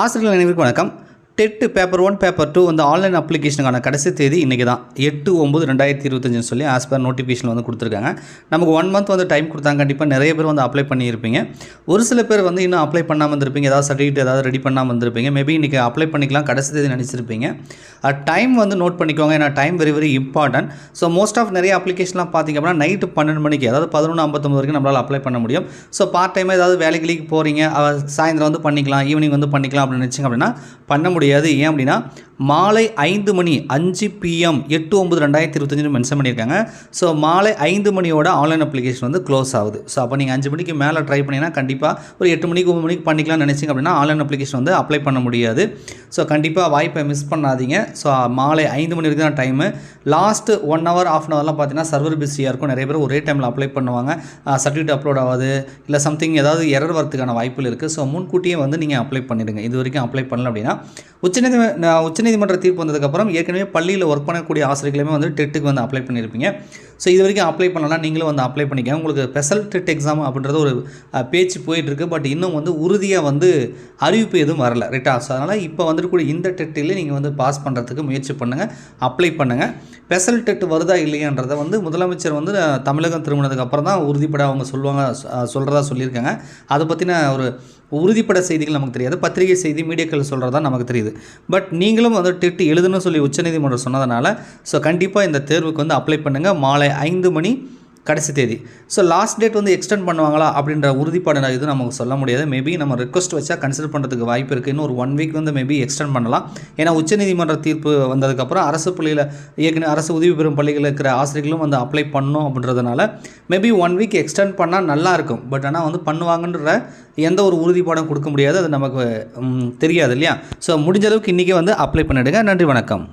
ஆசிரியர்கள் அனைவருக்கும் வணக்கம். TET paper one paper two வந்து ஆன்லைன் அப்ளிகேஷனுக்கான கடைசி தேதி இன்றைக்கி தான் எட்டு ஒம்பது ரெண்டாயிரத்தி இருபத்தஞ்சுன்னு சொல்லி ஆஸ் பர் நோட்டிஃபிகேஷன் வந்து கொடுத்துருக்காங்க. நமக்கு ஒன் மந்த் வந்து டைம் கொடுத்தாங்க கண்டிப்பாக நிறைய பேர் வந்து அப்ளை பண்ணியிருப்பீங்க. ஒரு சில பேர் வந்து இன்னும் அப்ளை பண்ணாமல் இருந்திருப்பீங்க. ஏதாவது சர்டிஃபிகேட் ஏதாவது ரெடி பண்ணாமல் இருந்திருப்பீங்க. மேபி இன்றைக்கி அப்ளை பண்ணிக்கலாம். கடைசி தேதி நினச்சிருப்பீங்க. டைம் வந்து நோட் பண்ணிக்கோங்க. ஏன்னா time very very important so most of நிறைய அப்ளிகேஷன்லாம் பார்த்திங்க அப்படின்னா நைட்டு பன்னெண்டு மணிக்கு அதாவது பதினொன்று ஐம்பத்தொம்பது வரைக்கும் நம்மளால் அப்ளை பண்ண முடியும். ஸோ பார்ட் டைமாக ஏதாவது வேலைகளுக்கு போகிறீங்க சாயந்தரம் வந்து பண்ணிக்கலாம். ஈவினிங் வந்து பண்ணிக்கலாம் அப்படின்னு நினச்சிங்க அப்படின்னா பண்ண முடியும் முடியாது. ஏன் அப்படின்னா மாலை ஐந்து மணி அஞ்சு பிஎம் எட்டு ஒம்பது ரெண்டாயிரத்தி இருபத்தஞ்சு மென்ஷன் பண்ணியிருக்காங்க. ஸோ மாலை ஐந்து மணியோட ஆன்லைன் அப்ளிகேஷன் வந்து க்ளோஸ் ஆகுது. ஸோ அப்போ நீங்கள் அஞ்சு மணிக்கு மேலே ட்ரை பண்ணிங்கன்னா கண்டிப்பாக ஒரு எட்டு மணிக்கு ஒம்பது மணிக்கு பண்ணிக்கலாம்னு நினச்சிங்க அப்படின்னா ஆன்லைன் அப்ளிகேஷன் வந்து அப்ளை பண்ண முடியாது. ஸோ கண்டிப்பாக வாய்ப்பை மிஸ் பண்ணாதீங்க. ஸோ மாலை ஐந்து மணி வரைக்கும் தான் time last one hour half an ஹவர்லாம் பார்த்தீங்கன்னா சர்வர் பிஸியாக இருக்கும். நிறைய பேர் ஒரே டைமில் அப்ளை பண்ணுவாங்க. சர்டிஃபிகேட் அப்லோட் ஆகாது. இல்லை சம்திங் ஏதாவது எரர் வரதுக்கான வாய்ப்புகள் இருக்குது ஸோ முன்கூட்டியே வந்து நீங்கள் அப்ளை பண்ணிடுங்க. இது வரைக்கும் அப்ளை பண்ணல அப்படின்னா உச்சநீதி உச்சநீதிமன்ற தீர்ப்பு வந்ததுக்கப்புறம் ஏற்கனவே பள்ளியில் ஒர்க் பண்ணக்கூடிய ஆசிரியர்களுமே வந்து டெட்டுக்கு வந்து அப்ளை பண்ணியிருப்பீங்க ஸோ இது வரைக்கும் அப்ளை பண்ணலாம் நீங்களும் வந்து அப்ளை பண்ணிக்கோங்க. உங்களுக்கு ஸ்பெஷல் டெட் எக்ஸாம் அப்படின்றது ஒரு பேச்சு போயிட்டுருக்கு. பட் இன்னும் வந்து உறுதியாக வந்து அறிவிப்பு எதுவும் வரல ரைட்டா ஸோ அதனால் இப்போ வந்துருக்கூடிய இந்த டெட்டில் நீங்கள் வந்து பாஸ் பண்ணுறதுக்கு முயற்சி பண்ணுங்கள் அப்ளை பண்ணுங்கள் ஸ்பெஷல் டெட் வருதா இல்லையான்றதை வந்து முதலமைச்சர் வந்து தமிழகம் திரும்பினதுக்கு அப்புறம் தான் உறுதிப்பட அவங்க சொல்லுவாங்க சொல்கிறதா சொல்லியிருக்காங்க. அதை பற்றின ஒரு உறுதிப்பட செய்திகள் நமக்கு தெரியாது. பத்திரிகை செய்தி மீடியாக்கள் சொல்கிறதா நமக்கு தெரியுது. பட் நீங்களும் வந்து டெட் எழுதணும்னு சொல்லி உச்சநீதிமன்றம் சொன்னதுனால ஸோ கண்டிப்பாக இந்த தேர்வுக்கு வந்து அப்ளை பண்ணுங்கள் மாலை ஐந்து மணி கடைசி தேதி. ஸோ லாஸ்ட் டேட் வந்து எக்ஸ்டெண்ட் பண்ணுவாங்களா அப்படின்ற உறுதிப்பாடு இது நமக்கு சொல்ல முடியாது. மேபி நம்ம ரெக்வஸ்ட் வச்சா கன்சிடர் பண்ணுறதுக்கு வாய்ப்பு இருக்குது இன்னும் ஒரு ஒன் வீக் வந்து மேபி எக்ஸ்டெண்ட் பண்ணலாம். ஏன்னா உச்சநீதிமன்ற தீர்ப்பு வந்ததுக்கப்புறம் அரசு பள்ளியில் ஏற்கனவே அரசு உதவி பெறும் பள்ளிகளில் இருக்கிற ஆசிரியர்களும் வந்து அப்ளை பண்ணணும் அப்படின்றதுனால மேபி ஒன் வீக் எக்ஸ்டெண்ட் பண்ணால் நல்லாயிருக்கும் பட் ஆனால் வந்து பண்ணுவாங்கன்ற எந்த ஒரு உறுதிப்பாடும் கொடுக்க முடியாது. அது நமக்கு தெரியாது இல்லையா? ஸோ முடிஞ்ச அளவுக்கு இன்றைக்கி வந்து அப்ளை பண்ணிவிடுங்க நன்றி வணக்கம்.